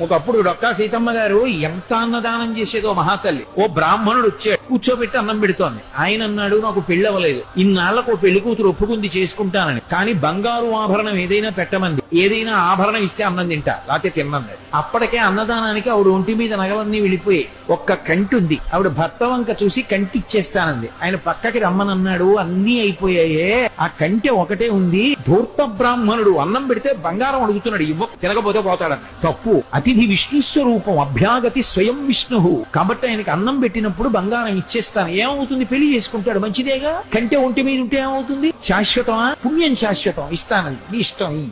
ఒకప్పుడు డొక్కా సీతమ్మ గారు ఎంత అన్నదానం చేసేదో మహాతల్లి. ఓ బ్రాహ్మణుడు వచ్చాడు. కూర్చోబెట్టి అన్నం పెడుతోంది. ఆయన అన్నాడు నాకు పెళ్ళి ఇన్నాళ్ళకు పెళ్ళి కూతురు ఒప్పుకుంది చేసుకుంటానని. కానీ బంగారు ఆభరణం ఏదైనా పెట్టమంది. ఏదైనా ఆభరణం ఇస్తే అన్నం తింటా లేకపోతే తిన్నన్నాడు అప్పటికే అన్నదానానికి ఆవిడ ఒంటి మీద నగలన్నీ వెళ్ళిపోయి ఒక్క కంటి ఉంది. ఆవిడ భర్త వంక చూసి కంటి ఇచ్చేస్తానంది ఆయన పక్కకి రమ్మనన్నాడు అన్నీ అయిపోయాయే. ఆ కంటి ఒకటే ఉంది. ధూర్త బ్రాహ్మణుడు అన్నం పెడితే బంగారం అడుగుతున్నాడు ఇవ్వ తినకపోతే పోతాడని. తప్పు. అతిథి విష్ణు స్వరూపం అభ్యాగతి స్వయం విష్ణు కాబట్టి ఆయనకి అన్నం పెట్టినప్పుడు బంగారం ఇచ్చేస్తాను. ఏమవుతుంది? పెళ్ళి చేసుకుంటాడు మంచిదేగా? కంటే ఒంటి మీద ఉంటే ఏమవుతుంది? శాశ్వతమా? పుణ్యం శాశ్వతం. ఇస్తానంది. నీ ఇష్టం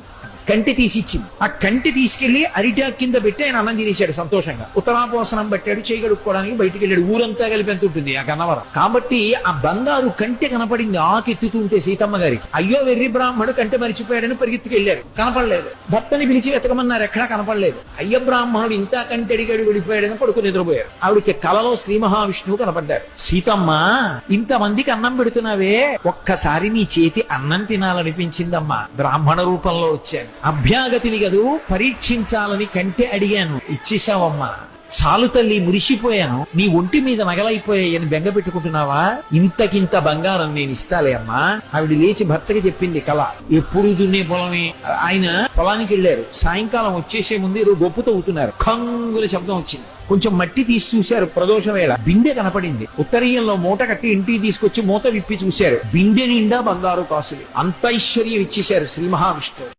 కంటి తీసి ఇచ్చింది ఆ కంటి తీసుకెళ్ళి అరిటాక్ కింద పెట్టి ఆయన అన్నం తినేశాడు సంతోషంగా. ఉత్తరాపోసనం పెట్టాడు చేయగడుక్కోవడానికి బయటికి వెళ్ళాడు ఊరంతా కలిపి ఎంత ఉంటుంది? ఆ గన్నవరం. కాబట్టి ఆ బంగారు కంటి కనపడింది ఆకెత్తుతుంటే సీతమ్మ గారికి. అయ్యో వెర్రి బ్రాహ్మడు కంటి మరిచిపోయాడని పరిగెత్తుకు వెళ్ళారు కనపడలేదు. భర్తని పిలిచి వెతకమన్నారు ఎక్కడా కనపడలేదు. అయ్య బ్రాహ్మణుడు ఇంత కంటి అడిగాడు వెళ్ళిపోయాడని పడుకుని నిద్రపోయారు ఆవిడకి కలలో శ్రీ మహావిష్ణువు కనపడ్డారు సీతమ్మ ఇంతమందికి అన్నం పెడుతున్నావే. ఒక్కసారి నీ చేతి అన్నం తినాలనిపించిందమ్మా. బ్రాహ్మణ రూపంలో వచ్చాను. అభ్యాగతిని గదు పరీక్షించాలని కంటే అడిగాను. ఇచ్చేశావమ్మా. చాలు తల్లి మురిసిపోయాను. నీ ఒంటి మీద మగలైపోయాయని బెంగ పెట్టుకుంటున్నావా? ఇంతకింత బంగారం నేను ఇస్తాలే అమ్మా. ఆవిడ లేచి భర్తకి చెప్పింది కళ. ఎప్పుడు దున్నే పొలమే? ఆయన పొలానికి వెళ్ళారు. సాయంకాలం వచ్చేసే ముందు ఏదో గొప్ప తవ్వుతున్నారు. కంగుల శబ్దం వచ్చింది. కొంచెం మట్టి తీసి చూశారు ప్రదోషం వేళ. బిందె కనపడింది. ఉత్తరీయంలో మూట కట్టి ఇంటికి తీసుకొచ్చి మూత విప్పి చూశారు. బిందె నిండా బంగారు కాసులు. అంత ఐశ్వర్యం ఇచ్చేశారు శ్రీ మహావిష్ణువు.